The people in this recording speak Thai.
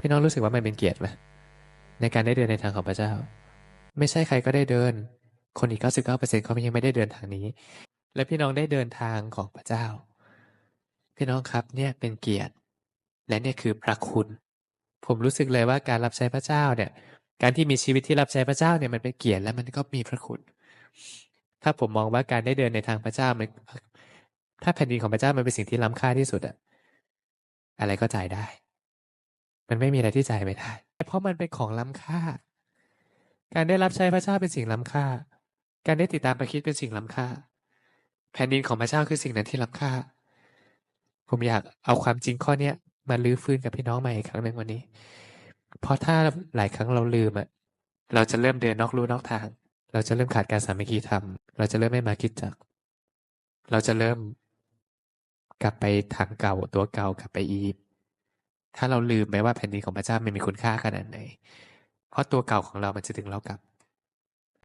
พี่น้องรู้สึกว่ามันเป็นเกียรติไหมในการได้เดินในทางของพระเจ้า ไม่ใช่ใครก็ได้เดิน คนอีก 99%เขายังไม่ได้เดินทางนี้ และพี่น้องได้เดินทางของพระเจ้า พี่น้องครับเนี่ยเป็นเกียรติ และเนี่ยคือพระคุณ ผมรู้สึกเลยว่าการรับใช้พระเจ้าเนี่ย การที่มีชีวิตที่รับใช้พระเจ้าเนี่ยมันเป็นเกียรติและมันก็มีพระคุณ ถ้าผมมองว่าการได้เดินในทางพระเจ้ามันถ้าแผ่นดินของพระเจ้ามันเป็นสิ่งที่ล้ำค่าที่สุดอะอะไรก็จ่ายได้ มันไม่มีอะไรที่จ่ายไม่ได้ เพราะมันเป็นของล้ำค่า การได้รับใช้พระเจ้าเป็นสิ่งล้ำค่า การได้ติดตามพระคิดเป็นสิ่งล้ำค่า แผ่นดินของพระเจ้าคือสิ่งนั้นที่ล้ำค่า ผมอยากเอาความจริงข้อเนี้ยมาลื้อฟื้นกับพี่น้องใหม่อีกครั้งหนึ่งวันนี้ เพราะถ้าหลายครั้งเราลืมอะเราจะเริ่มเดินนอกลู่นอกทาง เราจะเริ่มขาดการสามัคคีธรรม เราจะเริ่มไม่มาคิดจัก เราจะเริ่มกลับไปทางเก่าตัวเก่ากลับไปอียิปต์ ถ้าเราลืมไปว่าแผ่นดินของพระเจ้ามันมีคุณค่าขนาดไหน เพราะตัวเก่าของเรามันจะดึงเรากลับ